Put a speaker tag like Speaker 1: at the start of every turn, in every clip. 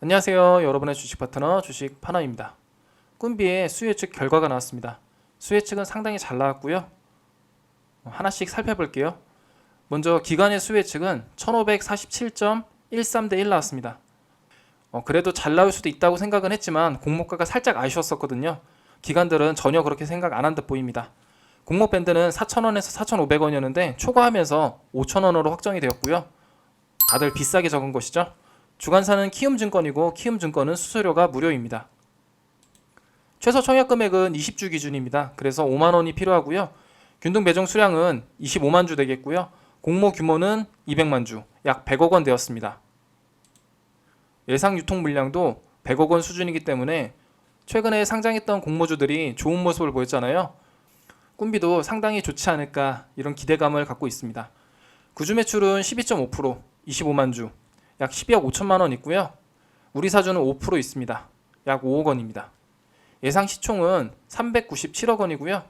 Speaker 1: 안녕하세요. 여러분의 주식 파트너 주식 파너입니다. 꿈비의 수혜 측 결과가 나왔습니다. 수혜 측은 상당히 잘 나왔고요. 어, 하나씩 살펴볼게요. 먼저 기간의 수혜 측은 1547.13대 1 나왔습니다. 어, 그래도 잘 나올 수도 있다고 생각은 했지만 공모가가 살짝 아쉬웠었거든요. 기관들은 전혀 그렇게 생각 안 한 듯 보입니다. 공모 밴드는 4,000원에서 4,500원이었는데 초과하면서 5,000원으로 확정이 되었고요. 다들 비싸게 적은 것이죠. 주관사는 키움증권이고 키움증권은 수수료가 무료입니다. 최소 청약 금액은 20주 기준입니다. 그래서 5만 원이 필요하고요. 균등 배정 수량은 25만 주 되겠고요. 공모 규모는 200만 주, 약 100억 원 되었습니다. 예상 유통 물량도 100억 원 수준이기 때문에 최근에 상장했던 공모주들이 좋은 모습을 보였잖아요. 꿈비도 상당히 좋지 않을까 이런 기대감을 갖고 있습니다. 구주 매출은 12.5%, 25만 주, 약 12억 5천만 원 있고요. 우리 사주는 5% 있습니다. 약 5억 원입니다. 예상 시총은 397억 원이고요.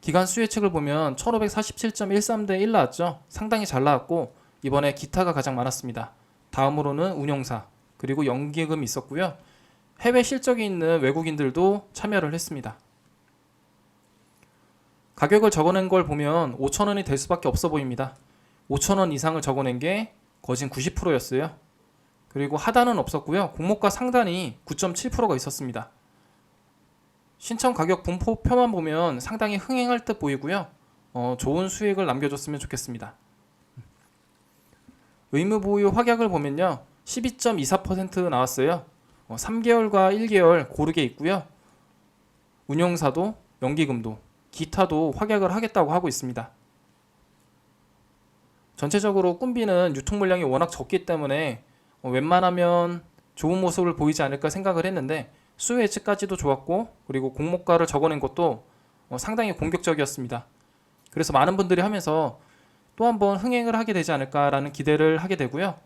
Speaker 1: 기간 수혜측을 보면 1547.13대 1 나왔죠. 상당히 잘 나왔고 이번에 기타가 가장 많았습니다. 다음으로는 운용사 그리고 연기금이 있었고요. 해외 실적이 있는 외국인들도 참여를 했습니다. 가격을 적어낸 걸 보면 5,000원이 될 수밖에 없어 보입니다. 5,000원 이상을 적어낸 게 거진 90%였어요. 그리고 하단은 없었고요. 공모가 상단이 9.7%가 있었습니다. 신청 가격 분포표만 보면 상당히 흥행할 듯 보이고요. 어, 좋은 수익을 남겨줬으면 좋겠습니다. 의무 보유 확약을 보면요. 12.24% 나왔어요. 어, 3개월과 1개월 고르게 있고요. 운용사도 연기금도 기타도 확약을 하겠다고 하고 있습니다. 전체적으로 꿈비는 유통 물량이 워낙 적기 때문에 어, 웬만하면 좋은 모습을 보이지 않을까 생각을 했는데 수요 예측까지도 좋았고 그리고 공모가를 적어낸 것도 어, 상당히 공격적이었습니다. 그래서 많은 분들이 하면서 또 한번 흥행을 하게 되지 않을까라는 기대를 하게 되고요.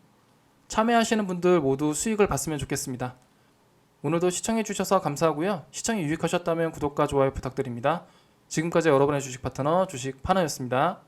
Speaker 1: 참여하시는 분들 모두 수익을 봤으면 좋겠습니다. 오늘도 시청해 주셔서 감사하고요. 시청이 유익하셨다면 구독과 좋아요 부탁드립니다. 지금까지 여러분의 주식 파트너 주식 파너였습니다.